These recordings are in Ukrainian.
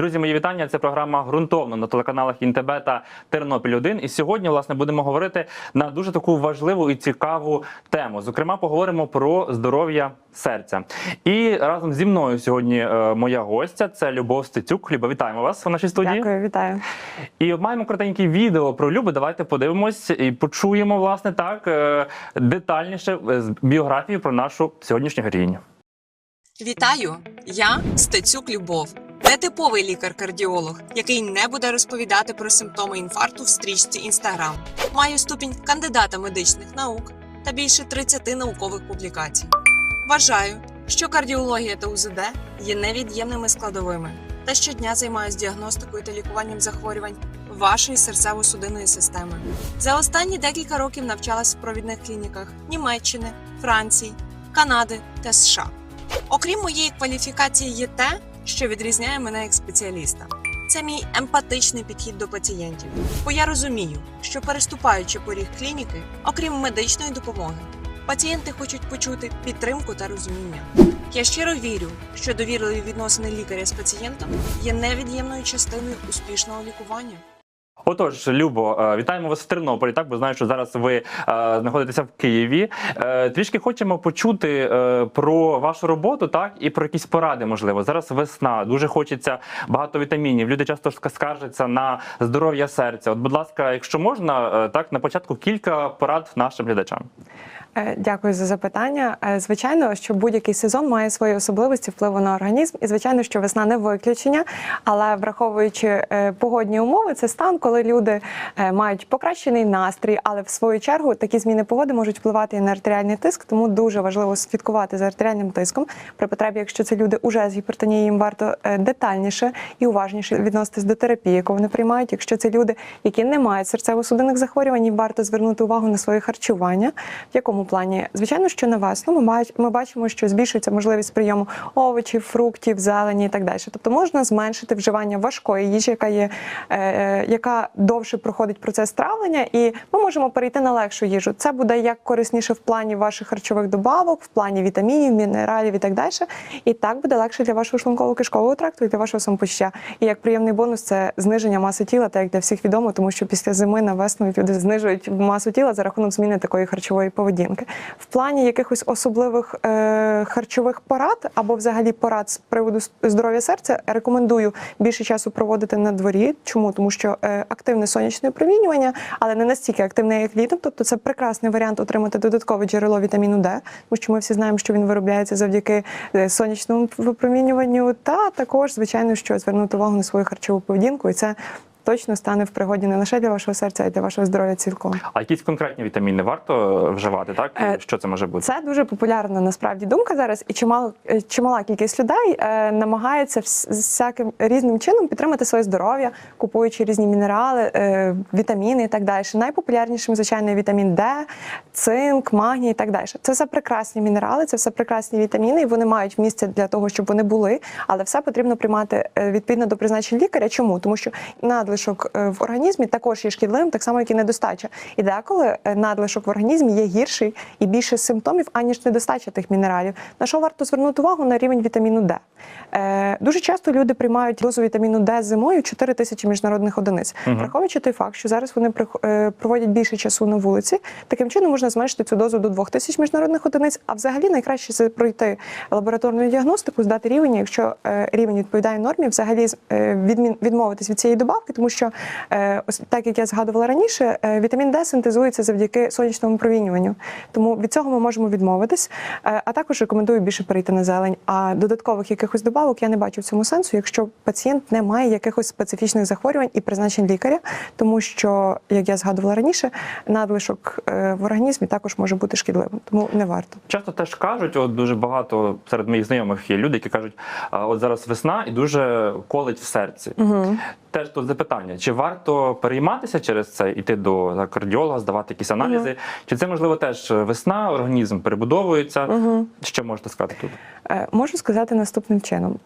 Друзі, мої вітання. Це програма ґрунтовно на телеканалах ІНТБ та Тернопіль 1 І сьогодні, власне, будемо говорити на дуже таку важливу і цікаву тему. Зокрема, поговоримо про здоров'я серця. І разом зі мною сьогодні е, моя гостя це Любов Стецюк. Люба, вітаємо вас в нашій студії. Дякую, вітаю. І маємо коротеньке відео про Любу. Давайте подивимось і почуємо, власне, так е, детальніше е, з біографію про нашу сьогоднішню героїню. Вітаю! Я Стецюк Любов, нетиповий лікар-кардіолог, який не буде розповідати про симптоми інфаркту в стрічці Інстаграм. Маю ступінь кандидата медичних наук та більше 30 наукових публікацій. Вважаю, що кардіологія та УЗД є невід'ємними складовими та щодня займаюся діагностикою та лікуванням захворювань вашої серцево-судинної системи. За останні декілька років навчалась в провідних клініках Німеччини, Франції, Канади та США. Окрім моєї кваліфікації, є те, що відрізняє мене як спеціаліста. Це мій емпатичний підхід до пацієнтів. Бо я розумію, що переступаючи поріг клініки, окрім медичної допомоги, пацієнти хочуть почути підтримку та розуміння. Я щиро вірю, що довірливі відносини лікаря з пацієнтом є невід'ємною частиною успішного лікування. Отож, Любо, е, вітаємо вас в Тернополі. Так, бо знаю, що зараз ви е, знаходитеся в Києві. Е, Трішки хочемо почути е, про вашу роботу, так і про якісь поради. Можливо, зараз весна. Дуже хочеться багато вітамінів. Люди часто скаржаться на здоров'я серця. От, будь ласка, якщо можна, е, так на початку кілька порад нашим глядачам. Е, Дякую за запитання. Е, Звичайно, що будь-який сезон має свої особливості впливу на організм, і звичайно, що весна не виключення. Але враховуючи е, погодні умови, це стан, коли люди мають покращений настрій, але в свою чергу такі зміни погоди можуть впливати і на артеріальний тиск, тому дуже важливо слідкувати за артеріальним тиском. При потребі, якщо це люди уже з гіпертонією, їм варто детальніше і уважніше відноситись до терапії, яку вони приймають. Якщо це люди, які не мають серцево-судинних захворювань, їм варто звернути увагу на своє харчування. В якому плані? Звичайно, що на весну ми бач- ми бачимо, що збільшується можливість прийому овочів, фруктів, зелені і так далі. Тобто можна зменшити вживання важкої їжі, яка є е, яка довше проходить процес травлення, і ми можемо перейти на легшу їжу. Це буде як корисніше в плані ваших харчових добавок, в плані вітамінів, мінералів і так далі. І так буде легше для вашого шлунково-кишкового тракту і для вашого самопочуття. І як приємний бонус, це зниження маси тіла, так як для всіх відомо, тому що після зими на весну люди знижують масу тіла за рахунок зміни такої харчової поведінки. В плані якихось особливих е, харчових порад або взагалі порад з приводу здоров'я серця рекомендую більше часу проводити на дворі. Чому? Тому що е, активне сонячне опромінювання, але не настільки активне, як літом. Тобто це прекрасний варіант отримати додаткове джерело вітаміну Д, тому що ми всі знаємо, що він виробляється завдяки е, сонячному випромінюванню. Та також, звичайно, що звернути увагу на свою харчову поведінку, і це точно стане в пригоді не лише для вашого серця, а й для вашого здоров'я цілком. А якісь конкретні вітаміни варто вживати? Так Е, що це може бути? Це дуже популярна насправді думка зараз, і чимало е, чимала кількість людей е, намагається вс- всяким різним чином підтримати своє здоров'я, купуючи різні мінерали, е, вітаміни і так далі. Найпопулярнішим, звичайно, вітамін Д, цинк, магній і так далі. Це все прекрасні мінерали, це все прекрасні вітаміни, і вони мають місце для того, щоб вони були, але все потрібно приймати е, відповідно до призначень лікаря. Чому? Тому що надлишок е, в організмі також є шкідливим, так само як і недостача. І деколи е, надлишок в організмі є гірший і більше симптомів, аніж недостача тих мінералів. На що варто звернути увагу на рівень вітаміну Д. Е, дуже часто люди приймають дозу вітаміну Д зимою 4 тисячі міжнародних одиниць, враховуючи той факт, що зараз вони проводять більше часу на вулиці. Таким чином можна зменшити цю дозу до 2 тисяч міжнародних одиниць. А взагалі найкраще це пройти лабораторну діагностику, здати рівень. Якщо е, рівень відповідає нормі, взагалі е, відмовитись від цієї добавки, тому що е, так як я згадувала раніше, вітамін Д синтезується завдяки сонячному провінюванню. Тому від цього ми можемо відмовитись. А також рекомендую більше перейти на зелень. А додаткових якихось добавок я не бачу в цьому сенсу, якщо пацієнт не має якихось специфічних захворювань і призначень лікаря, тому що, як я згадувала раніше, надлишок в організмі також може бути шкідливим, тому не варто. Часто теж кажуть, от дуже багато серед моїх знайомих є люди, які кажуть, от зараз весна і дуже колить в серці. Угу. Теж тут запитання: чи варто перейматися через це, іти до кардіолога, здавати якісь аналізи? Чи це можливо теж весна, організм перебудовується? Угу. Що можете сказати тут? Е, Можу сказати наступним чином.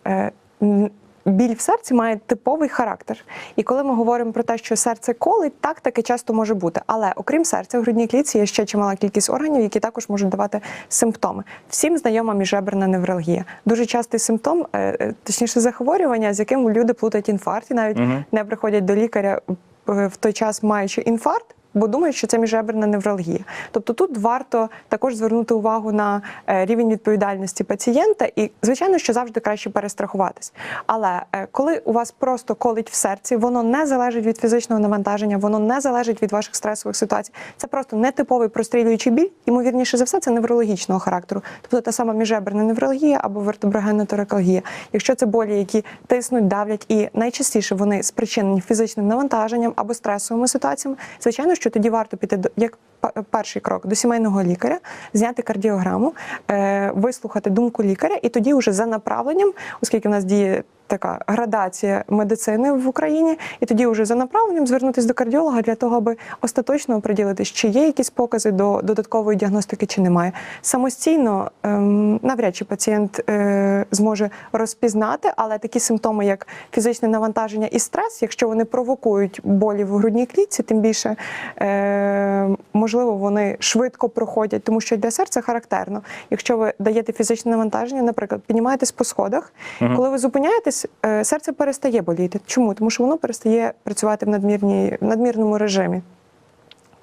Біль в серці має типовий характер. І коли ми говоримо про те, що серце колить, так таке часто може бути. Але окрім серця, в грудній клітці є ще чимала кількість органів, які також можуть давати симптоми. Всім знайома міжреберна невралгія. Дуже частий симптом, е, е, точніше, захворювання, з яким люди плутають інфаркт і навіть Мгм. не приходять до лікаря е, в той час, маючи інфаркт. Бо думають, що це міжреберна невралгія. Тобто тут варто також звернути увагу на е, рівень відповідальності пацієнта, і звичайно, що завжди краще перестрахуватись. Але е, коли у вас просто колить в серці, воно не залежить від фізичного навантаження, воно не залежить від ваших стресових ситуацій. Це просто нетиповий прострілюючий біль. Ймовірніше за все, це неврологічного характеру. Тобто та сама міжреберна невралгія або вертеброгенна торакалгія. Якщо це болі, які тиснуть, давлять, і найчастіше вони спричинені фізичним навантаженням або стресовими ситуаціями, звичайно, що тоді варто піти до як перший крок до сімейного лікаря, зняти кардіограму, е, вислухати думку лікаря, і тоді вже за направленням, оскільки в нас діє така градація медицини в Україні, і тоді вже за направленням звернутися до кардіолога для того, аби остаточно оприділити, чи є якісь покази до додаткової діагностики, чи немає. Самостійно ем, навряд чи пацієнт е, зможе розпізнати, але такі симптоми, як фізичне навантаження і стрес, якщо вони провокують болі в грудній клітці, тим більше е, можливо вони швидко проходять, тому що для серця характерно. Якщо ви даєте фізичне навантаження, наприклад, піднімаєтесь по сходах, Мгм. коли ви зупиняєтесь, е, серце перестає боліти. Чому? Тому що воно перестає працювати в надмірній в надмірному режимі.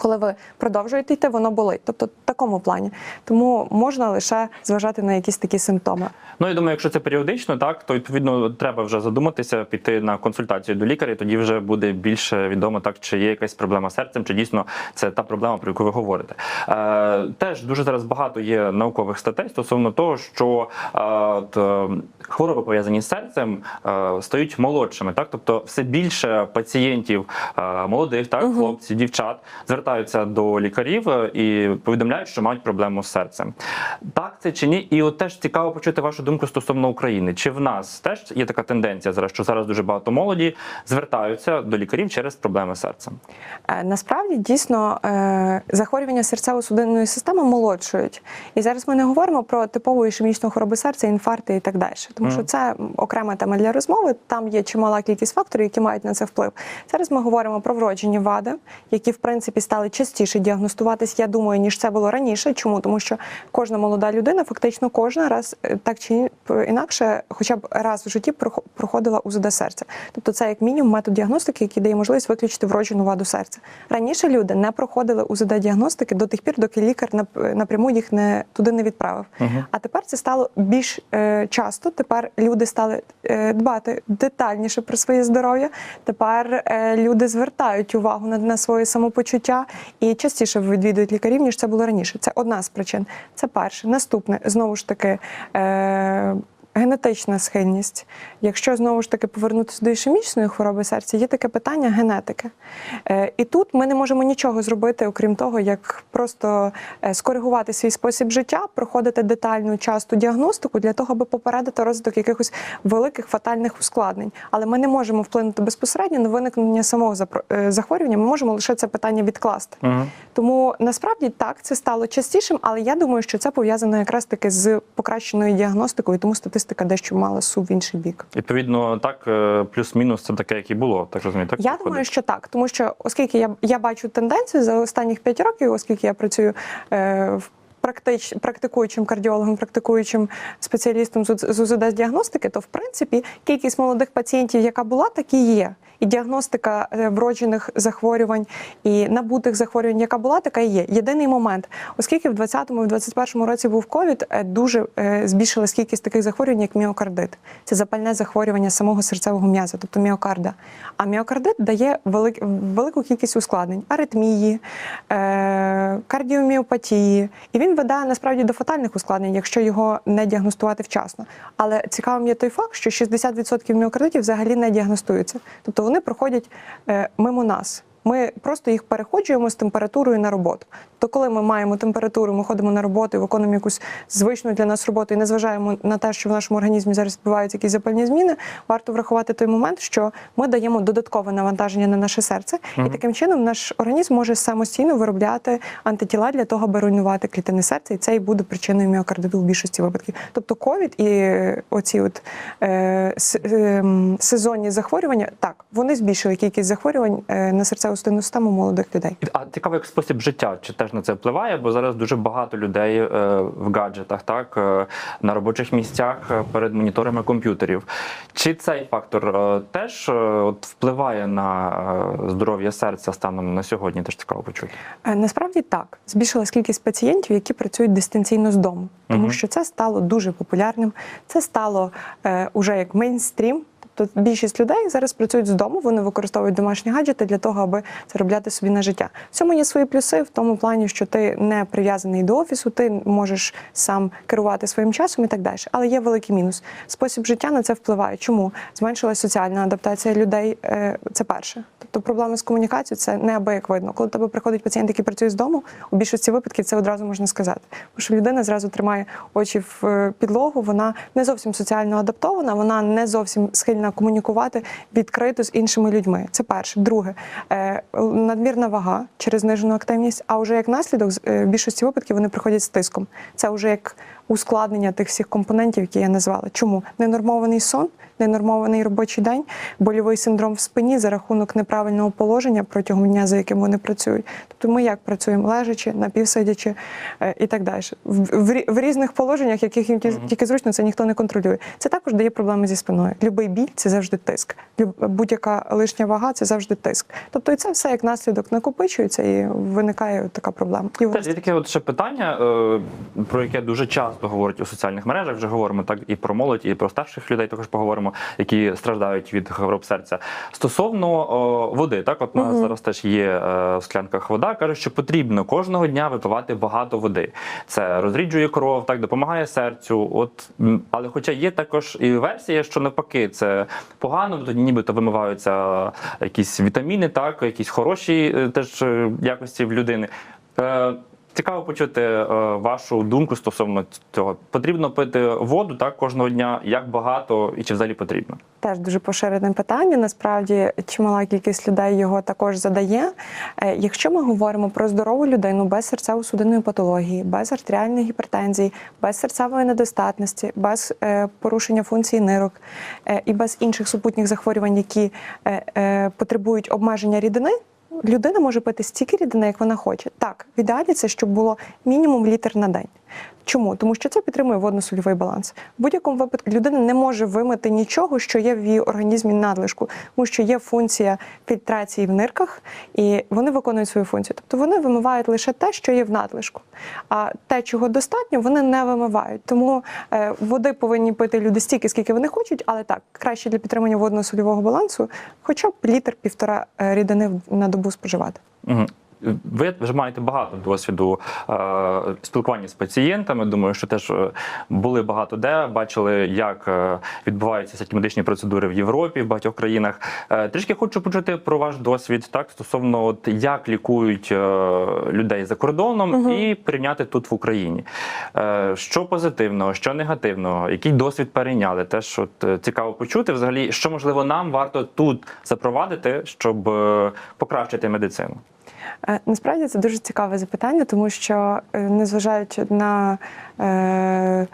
Коли ви продовжуєте йти, воно болить. Тобто в такому плані. Тому можна лише зважати на якісь такі симптоми. Ну я думаю, якщо це періодично, так то відповідно треба вже задуматися, піти на консультацію до лікаря. Тоді вже буде більше відомо, так чи є якась проблема з серцем, чи дійсно це та проблема, про яку ви говорите. Е, теж дуже зараз багато є наукових статей стосовно того, що е, от, е, хвороби пов'язані з серцем е, стають молодшими. Так, тобто все більше пацієнтів е, молодих, так Мгм. хлопців, дівчат звертаються до лікарів е, і повідомляють, що мають проблему з серцем. Так це чи ні? І от теж цікаво почути вашу думку стосовно України. Чи в нас теж є така тенденція зараз, що зараз дуже багато молоді звертаються до лікарів через проблеми з серцем? Е, Насправді дійсно е, захворювання серцево-судинної системи молодшують. І зараз ми не говоримо про типову ішемічну хворобу серця, інфаркти і так далі. Тому Мгм. що це окрема тема для розмови. Там є чимала кількість факторів, які мають на це вплив. Зараз ми говоримо про вроджені вади, які в принципі стали частіше діагностуватись, я думаю, ніж це було раніше. Чому? Тому що кожна молода людина, фактично кожна раз е, так чи інакше, хоча б раз в житті прохо- проходила УЗД серця. Тобто це як мінімум метод діагностики, який дає можливість виключити вроджену ваду серця. Раніше люди не проходили УЗД діагностики до тих пір, доки лікар нап- напряму їх не туди не відправив. Мгм. А тепер це стало більш е, часто. Тепер люди стали е, дбати детальніше про своє здоров'я. Тепер е, люди звертають увагу на, на своє самопочуття і частіше відвідують лікарів, ніж це було раніше. Це одна з причин. Це перше. Наступне знову ж таки. Е, Генетична схильність. Якщо знову ж таки повернутися до ішемічної хвороби серця, є таке питання генетики. Е, і тут ми не можемо нічого зробити, окрім того, як просто е, скоригувати свій спосіб життя, проходити детальну часту діагностику для того, аби попередити розвиток якихось великих фатальних ускладнень. Але ми не можемо вплинути безпосередньо на виникнення самого е, захворювання. Ми можемо лише це питання відкласти. Мгм. Тому насправді так це стало частішим, але я думаю, що це пов'язано якраз таки з покращеною діагностикою, тому статистика дещо мала сув в інший бік. Відповідно, так е, плюс-мінус це таке, як і було. Так розумію, так Я виходить? думаю, що так, тому що оскільки я, я бачу тенденцію за останніх 5 років, оскільки я працюю е, в практич, практикуючим кардіологом, практикуючим спеціалістом з, з УЗД діагностики, то в принципі кількість молодих пацієнтів, яка була, так і є. І діагностика е, вроджених захворювань і набутих захворювань, яка була, така і є. Єдиний момент, оскільки в 2020 і в 2021 році був ковід, е, дуже е, збільшилась кількість таких захворювань, як міокардит. Це запальне захворювання самого серцевого м'яза, тобто міокарда. А міокардит дає велик, велику кількість ускладнень: аритмії, кардіоміопатії. І він веде насправді до фатальних ускладнень, якщо його не діагностувати вчасно. Але цікавим є той факт, що 60% міокардитів взагалі не діагностуються. Тобто вони проходять е, мимо нас. Ми просто їх переходжуємо з температурою на роботу. Тобто, коли ми маємо температуру, ми ходимо на роботу і виконуємо якусь звичну для нас роботу і не зважаємо на те, що в нашому організмі зараз відбуваються якісь запальні зміни, варто врахувати той момент, що ми даємо додаткове навантаження на наше серце, і таким чином наш організм може самостійно виробляти антитіла для того, аби руйнувати клітини серця, і це і буде причиною міокардиту в більшості випадків. Тобто ковід і оці от е, ем, сезонні захворювання, так вони збільшили кількість захворювань е, на серцево-судинну систему молодих людей. А цікаво, як спосіб життя чи теж на це впливає, бо зараз дуже багато людей е, в гаджетах, так е, на робочих місцях е, перед моніторами комп'ютерів. Чи цей фактор е, теж е, от впливає на е, здоров'я серця станом на сьогодні? Теж цікаво почути. Е, Насправді так збільшилась кількість пацієнтів, які працюють дистанційно з дому, тому Мгм. що це стало дуже популярним. Це стало е, уже як мейнстрім. Тобто більшість людей зараз працюють з дому, вони використовують домашні гаджети для того, аби заробляти собі на життя. В цьому є свої плюси в тому плані, що ти не прив'язаний до офісу, ти можеш сам керувати своїм часом і так далі. Але є великий мінус. Спосіб життя на це впливає. Чому зменшилась соціальна адаптація людей? е, Це перше. Тобто проблеми з комунікацією це неабияк видно. Коли до тебе приходить пацієнт, який працює з дому, у більшості випадків це одразу можна сказати. Тому що людина зразу тримає очі в е, підлогу, вона не зовсім соціально адаптована, вона не зовсім схильна комунікувати відкрито з іншими людьми. Це перше. Друге, е, надмірна вага через знижену активність. А вже як наслідок, з- е, в більшості випадків вони приходять з тиском. Це вже як ускладнення тих всіх компонентів, які я назвала. Чому ненормований сон, ненормований робочий день, больовий синдром в спині за рахунок неправильного положення протягом дня, за яким вони працюють. Тобто ми як працюємо лежачи, напівсидячи е, і так далі. В, в, в різних положеннях, яких їм тільки зручно, це ніхто не контролює. Це також дає проблеми зі спиною. Любий біль це завжди тиск. Будь-яка лишня вага це завжди тиск. Тобто, і це все як наслідок накопичується і виникає така проблема. І Теж є таке от ще питання, е, про яке дуже часто говорять у соціальних мережах. Вже говоримо так і про молодь, і про старших людей також поговоримо, які страждають від хвороб серця. Стосовно о, води, так от у нас зараз теж є е, в склянках вода. кажуть, що потрібно кожного дня випивати багато води. Це розріджує кров, так допомагає серцю. От але, хоча є також і версія, що навпаки, це погано, тоді нібито вимиваються якісь вітаміни, так якісь хороші е, теж е, якості в людини. Е, Цікаво почути е, вашу думку стосовно цього. Потрібно пити воду так кожного дня, як багато і чи взагалі потрібно? Теж дуже поширене питання. Насправді чимала кількість людей його також задає. Е, Якщо ми говоримо про здорову людину без серцево-судинної патології, без артеріальної гіпертензії, без серцевої недостатності, без е, порушення функції нирок е, і без інших супутніх захворювань, які е, е, потребують обмеження рідини. Людина може пити стільки рідини, як вона хоче. Так, в ідеалі це щоб було мінімум літр на день. Чому? Тому що це підтримує водно-сольовий баланс. В будь-якому випадку людина не може вимити нічого, що є в її організмі надлишку, тому що є функція фільтрації в нирках, і вони виконують свою функцію. Тобто вони вимивають лише те, що є в надлишку. А те, чого достатньо, вони не вимивають. Тому е, води повинні пити люди стільки, скільки вони хочуть, але так краще для підтримання водно-сольового балансу, хоча б літр півтора е, рідини на добу споживати. Ви вже маєте багато досвіду е, спілкування з пацієнтами. Думаю, що теж е, були багато де, бачили, як е, відбуваються всякі медичні процедури в Європі, в багатьох країнах. Е, трішки хочу почути про ваш досвід, так стосовно от як лікують е, людей за кордоном Мгм. і порівняти тут в Україні. Е, що позитивного, що негативного, який досвід перейняли? Теж от е, цікаво почути. Взагалі, що можливо нам варто тут запровадити, щоб е, покращити медицину. Е, Насправді це дуже цікаве запитання, тому що, е, незважаючи на, е,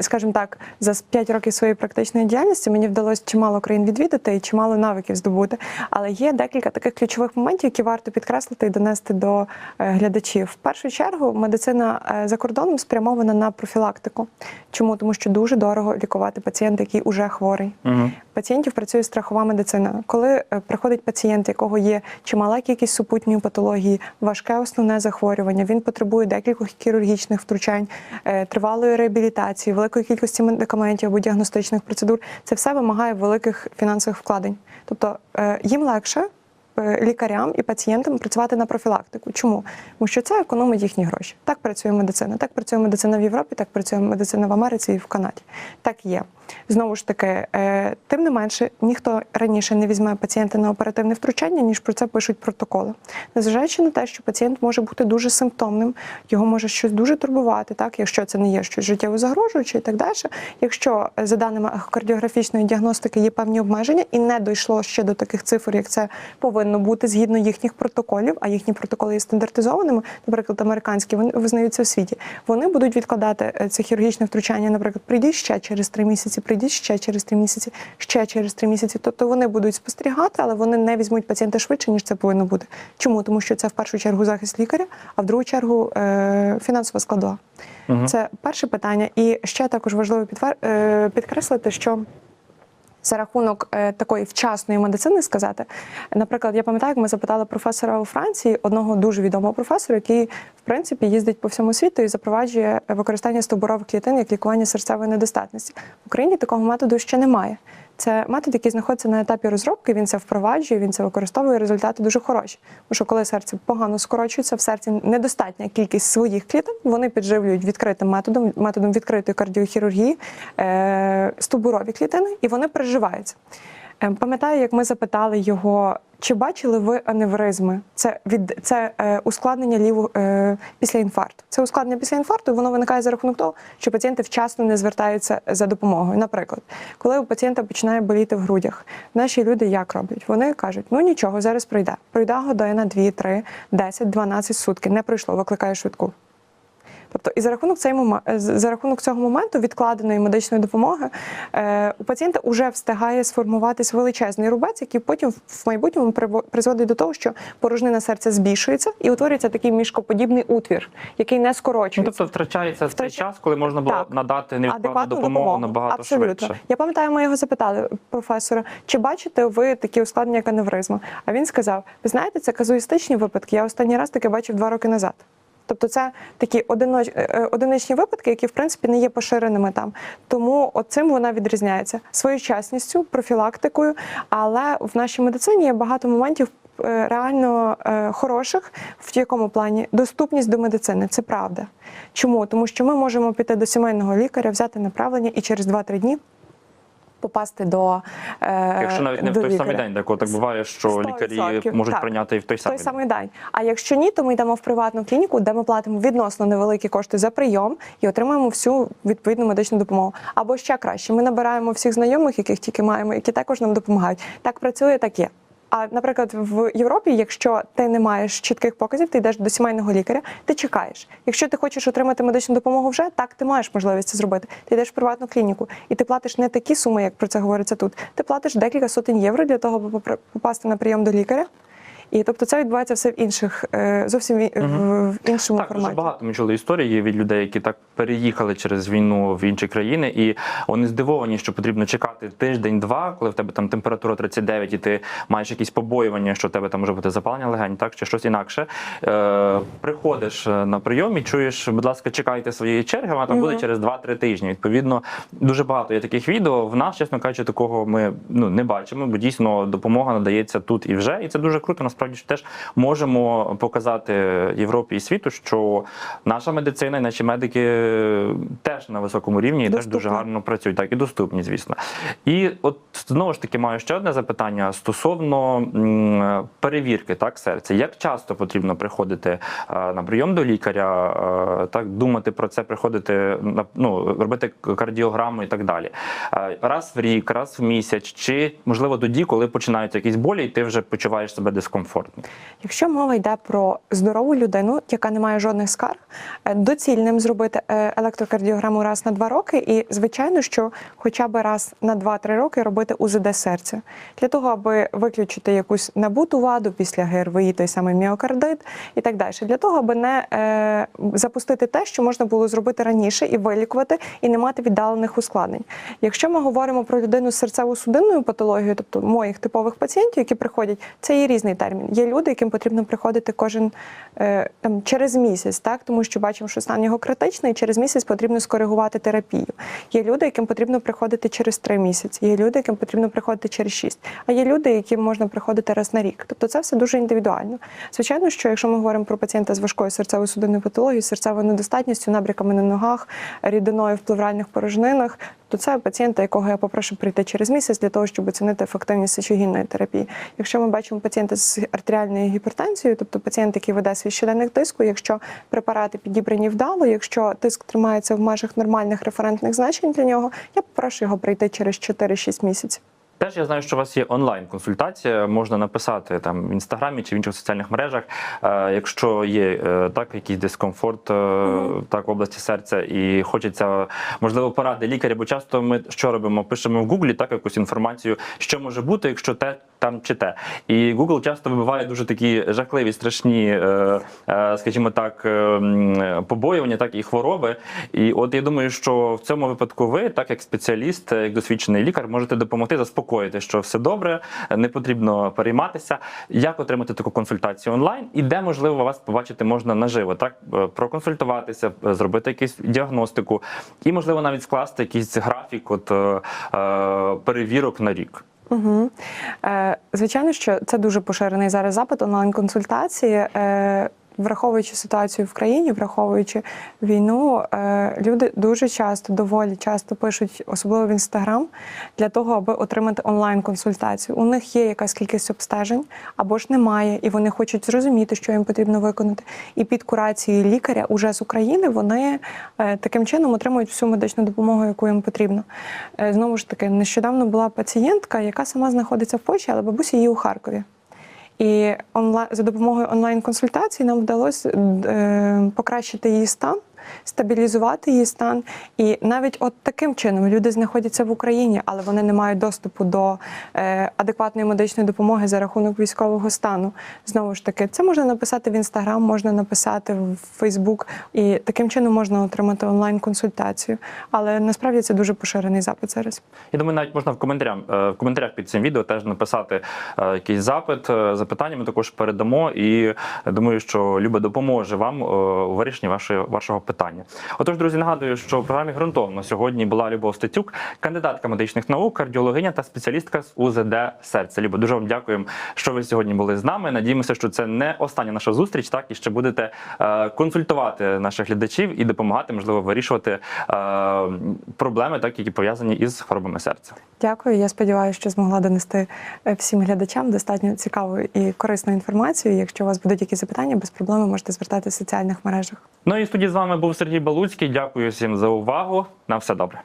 скажімо так, за 5 років своєї практичної діяльності мені вдалося чимало країн відвідати і чимало навиків здобути. Але є декілька таких ключових моментів, які варто підкреслити і донести до е, глядачів. В першу чергу, медицина е, за кордоном спрямована на профілактику. Чому? Тому що дуже дорого лікувати пацієнта, який уже хворий Угу. пацієнтів працює страхова медицина. Коли е, приходить пацієнт, якого є чимала кількість супутньої патології, важке основне захворювання, він потребує декількох хірургічних втручань, тривалої реабілітації, великої кількості медикаментів або діагностичних процедур. Це все вимагає великих фінансових вкладень. Тобто е, їм легше. е, Лікарям і пацієнтам працювати на профілактику. Чому? Тому що це економить їхні гроші. Так працює медицина. Так працює медицина в Європі, так працює медицина в Америці і в Канаді. Так є. Знову ж таки, е, тим не менше, ніхто раніше не візьме пацієнта на оперативне втручання, ніж про це пишуть протоколи. Незважаючи на те, що пацієнт може бути дуже симптомним, його може щось дуже турбувати, так, якщо це не є щось життєво загрожуюче і так далі. Якщо е, за даними кардіографічної діагностики є певні обмеження і не дійшло ще до таких цифр, як це повинно бути згідно їхніх протоколів, а їхні протоколи є стандартизованими, наприклад, американські вони визнаються в світі. Вони будуть відкладати е, це хірургічне втручання, наприклад, прийдіть ще через три місяці, прийдіть ще через три місяці, ще через три місяці. Тобто вони будуть спостерігати, але вони не візьмуть пацієнта швидше, ніж це повинно бути. Чому? Тому що це в першу чергу захист лікаря, а в другу чергу е, фінансова складова. Це перше питання. І ще також важливо е, підкреслити, що за рахунок е, такої вчасної медицини сказати. Наприклад, я пам'ятаю, як ми запитали професора у Франції, одного дуже відомого професора, який в принципі їздить по всьому світу і запроваджує використання стовбурових клітин як лікування серцевої недостатності. В Україні такого методу ще немає. Це метод, який знаходиться на етапі розробки. Він це впроваджує, він це використовує. Результати дуже хороші. Тому що коли серце погано скорочується, в серці недостатня кількість своїх клітин, вони підживлюють відкритим методом, методом відкритої кардіохірургії е, стубурові клітини, і вони переживаються. Е, Пам'ятаю, як ми запитали його, чи бачили ви аневризми? Це від це е, ускладнення ліву е, після інфаркту. Це ускладнення після інфаркту, воно виникає за рахунок того, що пацієнти вчасно не звертаються за допомогою. Наприклад, коли у пацієнта починає боліти в грудях, наші люди як роблять? Вони кажуть: ну нічого, зараз пройде. Пройде година, 2, 3, 10, 12 сутки. Не пройшло, викликає швидку. Тобто, і за рахунок цей е, за рахунок цього моменту відкладеної медичної допомоги е, у пацієнта вже встигає сформуватись величезний рубець, який потім в майбутньому призводить до того, що порожнина серця збільшується і утворюється такий мішкоподібний утвір, який не Ну, скорочується. тобто втрачається цей Втрача- час, коли можна було Так. надати невідкладну адекватну допомогу, набагато Абсолютно. швидше. Я пам'ятаю, ми його запитали професора, чи бачите ви такі ускладнення як аневризма? А він сказав: ви знаєте, це казуїстичні випадки. Я останній раз таке бачив два роки назад. Тобто це такі одиноч, е, е, одиничні випадки, які в принципі не є поширеними там. Тому цим вона відрізняється своєчасністю, профілактикою. Але в нашій медицині є багато моментів е, реально хороших, в якому плані доступність до медицини. Це правда. Чому? Тому що ми можемо піти до сімейного лікаря, взяти направлення і через 2-3 дні. Попасти до е, Якщо навіть не в той самий день, так, так буває, що 100%, лікарі можуть так. прийняти і в той самий той самий день. самий день. А якщо ні, то ми йдемо в приватну клініку, де ми платимо відносно невеликі кошти за прийом і отримуємо всю відповідну медичну допомогу. Або ще краще, ми набираємо всіх знайомих, яких тільки маємо, які також нам допомагають. Так працює, так є. А наприклад, в Європі, якщо ти не маєш чітких показів, ти йдеш до сімейного лікаря, ти чекаєш. Якщо ти хочеш отримати медичну допомогу вже, так ти маєш можливість це зробити. Ти йдеш в приватну клініку, і ти платиш не такі суми, як про це говориться тут. Ти платиш декілька сотень євро для того, попри- попасти на прийом до лікаря. І тобто це відбувається все в інших, е, зовсім в, іншому Так, дуже багато ми чули історії від людей, які так переїхали через війну в інші країни, і вони здивовані, що потрібно чекати тиждень-два, коли в тебе там температура 39, і ти маєш якісь побоювання, що в тебе там може бути запалення легень, так чи щось інакше. Е, приходиш е, на прийом і чуєш, будь ласка, чекайте своєї черги, вона там буде через 2-3 тижні. Відповідно, дуже багато є таких відео. В нас, чесно кажучи, такого ми ну не бачимо, бо дійсно допомога надається тут і вже. І це дуже круто. Насправді що теж можемо показати Європі і світу, що наша медицина і наші медики теж на високому рівні і теж дуже гарно працюють, так і доступні, звісно. І от знову ж таки маю ще одне запитання стосовно перевірки так серця. Як часто потрібно приходити е, на прийом до лікаря, е, так думати про це, приходити на ну, робити кардіограму і так далі. Е, Раз в рік, раз в місяць, чи можливо тоді, коли починаються якісь болі, і ти вже почуваєш себе дискомфортно. Якщо мова йде про здорову людину, яка не має жодних скарг, е, доцільним зробити е, електрокардіограму раз на два роки, і звичайно, що хоча б раз на 2-3 роки робити УЗД серця для того, аби виключити якусь набуту ваду після ГРВІ, той самий міокардит і так далі, для того, аби не е, запустити те, що можна було зробити раніше і вилікувати, і не мати віддалених ускладнень. Якщо ми говоримо про людину з серцево-судинною патологією, тобто моїх типових пацієнтів, які приходять, це є різний термін. Є люди, яким потрібно приходити кожен е, там через місяць, так тому що бачимо, що стан його критичний, і через місяць потрібно скоригувати терапію. Є люди, яким потрібно приходити через три місяці. Є люди, яким потрібно приходити через шість. А є люди, яким можна приходити раз на рік. Тобто це все дуже індивідуально. Звичайно, що якщо ми говоримо про пацієнта з важкою серцево-судинною патологією, серцевою недостатністю, набряками на ногах, рідиною в плевральних порожнинах, то це пацієнта, якого я попрошу прийти через місяць для того, щоб оцінити ефективність сечогінної терапії. Якщо ми бачимо пацієнта з артеріальною гіпертензією, тобто пацієнт, який веде свій щоденник тиску, якщо препарати підібрані вдало, якщо тиск тримається в межах нормальних референтних значень для нього, я попрошу його прийти через 4-6 місяців. Теж я знаю, що у вас є онлайн-консультація. Можна написати там в інстаграмі чи в інших соціальних мережах, е, якщо є е, так якийсь дискомфорт е, так в області серця і хочеться можливо поради лікаря. Бо часто ми що робимо? Пишемо в Гуглі так якусь інформацію, що може бути, якщо те там чи те. І Google часто вибиває дуже такі жахливі, страшні, е, е, скажімо так, е, побоювання, так і хвороби. І от я думаю, що в цьому випадку ви, так як спеціаліст, е, як досвідчений лікар, можете допомогти заспокоїти, що все добре, не потрібно перейматися. Як отримати таку консультацію онлайн і де можливо вас побачити можна наживо, так проконсультуватися, зробити якусь діагностику, і можливо навіть скласти якийсь графік, от перевірок на рік. Угу. Е, звичайно, що це дуже поширений зараз запит онлайн-консультації. Е, Враховуючи ситуацію в країні, враховуючи війну, е, люди дуже часто, доволі часто пишуть, особливо в інстаграм, для того, аби отримати онлайн-консультацію. У них є якась кількість обстежень або ж немає, і вони хочуть зрозуміти, що їм потрібно виконати. І під курацією лікаря уже з України вони е, таким чином отримують всю медичну допомогу, яку їм потрібно. Е, Знову ж таки, нещодавно була пацієнтка, яка сама знаходиться в Польщі, але бабуся її у Харкові. І онлайн за допомогою онлайн-консультацій нам вдалося е, покращити її стан, стабілізувати її стан. І навіть от таким чином люди знаходяться в Україні, але вони не мають доступу до е, адекватної медичної допомоги за рахунок військового стану. Знову ж таки, це можна написати в інстаграм, можна написати в Фейсбук, і таким чином можна отримати онлайн-консультацію. Але насправді це дуже поширений запит зараз. Я думаю, навіть можна в коментарях, в коментарях під цим відео теж написати е, якийсь запит, е, запитання ми також передамо. І думаю, що Люба допоможе вам е, у вирішенні вашої, вашого питання. Отож, друзі, нагадую, що в програмі ґрунтовно сьогодні була Любов Стецюк, кандидатка медичних наук, кардіологиня та спеціалістка з УЗД серця. Люба, дуже вам дякуємо, що ви сьогодні були з нами. Надіємося, що це не остання наша зустріч, так і ще будете е, консультувати наших глядачів і допомагати, можливо, вирішувати е, проблеми, так які пов'язані із хворобами серця. Дякую. Я сподіваюся, що змогла донести е, всім глядачам достатньо цікаву і корисну інформацію. Якщо у вас будуть якісь запитання, без проблем можете звертатися в соціальних мережах. Ну і в студії з був Сергій Балуцький. Дякую всім за увагу. На все добре.